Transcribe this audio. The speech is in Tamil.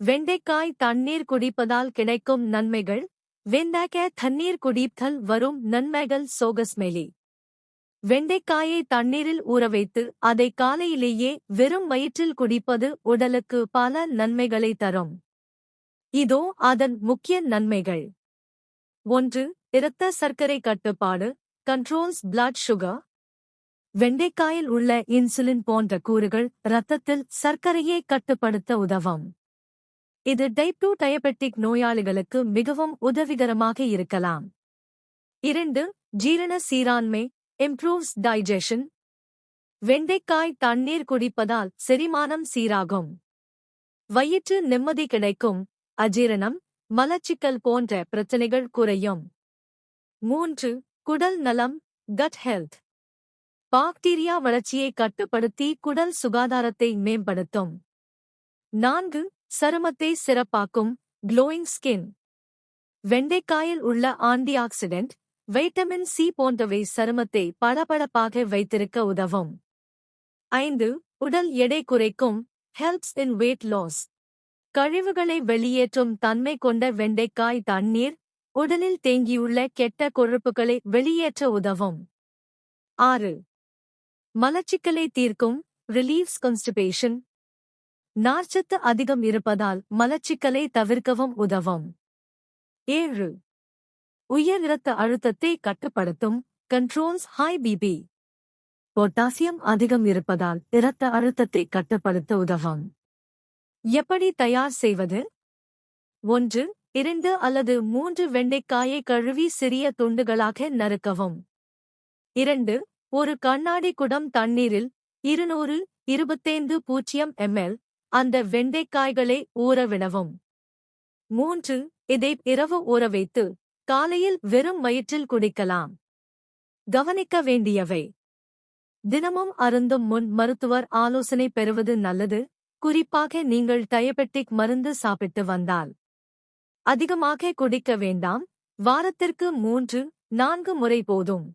வெண்டைக்காய் தண்ணீர் குடிப்பதால் கிடைக்கும் நன்மைகள்? வெண்டைக்காய் தண்ணீர் குடித்தல் வரும் நன்மைகள் சோகஸ்மெலி. வெண்டைக்காயை தண்ணீரில் ஊறவைத்து அதை காலையிலேயே வெறும் வயிற்றில் குடிப்பது உடலுக்கு பல நன்மைகளை தரும். இதோ அதன் முக்கிய நன்மைகள். ஒன்று இரத்த சர்க்கரை கட்டுப்பாடு கண்ட்ரோல்ஸ் பிளட் சுகர் வெண்டைக்காயில் உள்ள இன்சுலின் போன்ற கூறுகள் இரத்தத்தில் சர்க்கரையை கட்டுப்படுத்த உதவும். இது டைப் டூ டயபெட்டிக் நோயாளிகளுக்கு மிகவும் உதவிகரமாக இருக்கலாம். இரண்டு ஜீரண சீராண்மை இம்ப்ரூவ்ஸ் டைஜஷன் வெண்டைக்காய் தண்ணீர் குடிப்பதால் செரிமானம் சீராகும். வயிற்று நிம்மதி கிடைக்கும். அஜீரணம் மலச்சிக்கல் போன்ற பிரச்சனைகள் குறையும். மூன்று குடல் நலம் கட் ஹெல்த் பாக்டீரியா வளர்ச்சியை கட்டுப்படுத்தி குடல் சுகாதாரத்தை மேம்படுத்தும். நான்கு சருமத்தை சிறப்பாக்கும் க்ளோயிங் ஸ்கின் வெண்டைக்காயில் உள்ள ஆன்டிஆக்சிடென்ட் வைட்டமின் சி போன்றவை சருமத்தை பளபளப்பாக வைத்திருக்க உதவும். ஐந்து உடல் எடை குறைக்கும் ஹெல்ப்ஸ் இன் வெயிட் லாஸ் கழிவுகளை வெளியேற்றும் தன்மை கொண்ட வெண்டைக்காய் தண்ணீர் உடலில் தேங்கியுள்ள கெட்ட கொழுப்புகளை வெளியேற்ற உதவும். ஆறு மலச்சிக்கலை தீர்க்கும் ரிலீவ்ஸ் கான்ஸ்டிபேஷன் நார்ச்சத்து அதிகம் இருப்பதால் மலச்சிக்கலை தவிர்க்கவும் உதவும். ஏழு. உயர் இரத்த அழுத்தத்தை கட்டுப்படுத்தும் கண்ட்ரோல்ஸ் ஹை பிபி பொட்டாசியம் அதிகம் இருப்பதால் இரத்த அழுத்தத்தை கட்டுப்படுத்த உதவும். எப்படி தயார் செய்வது? ஒன்று இரண்டு அல்லது மூன்று வெண்டைக்காயை கழுவி சிறிய துண்டுகளாக நறுக்கவும். இரண்டு ஒரு கண்ணாடி குடம் தண்ணீரில் இருநூறு இருபத்தைந்து பூஜ்ஜியம் எம்எல் அந்த வெண்டைக்காய்களை ஊறவிடவும் மூன்று இதை இரவு ஊற வைத்து காலையில் வெறும் வயிற்றில் குடிக்கலாம். கவனிக்க வேண்டியவை. தினமும் அருந்தும் முன் மருத்துவர் ஆலோசனை பெறுவது நல்லது. குறிப்பாக நீங்கள் டயபெட்டிக் மருந்து சாப்பிட்டு வந்தால். அதிகமாக குடிக்க வேண்டாம். வாரத்திற்கு மூன்று நான்கு முறை போதும்.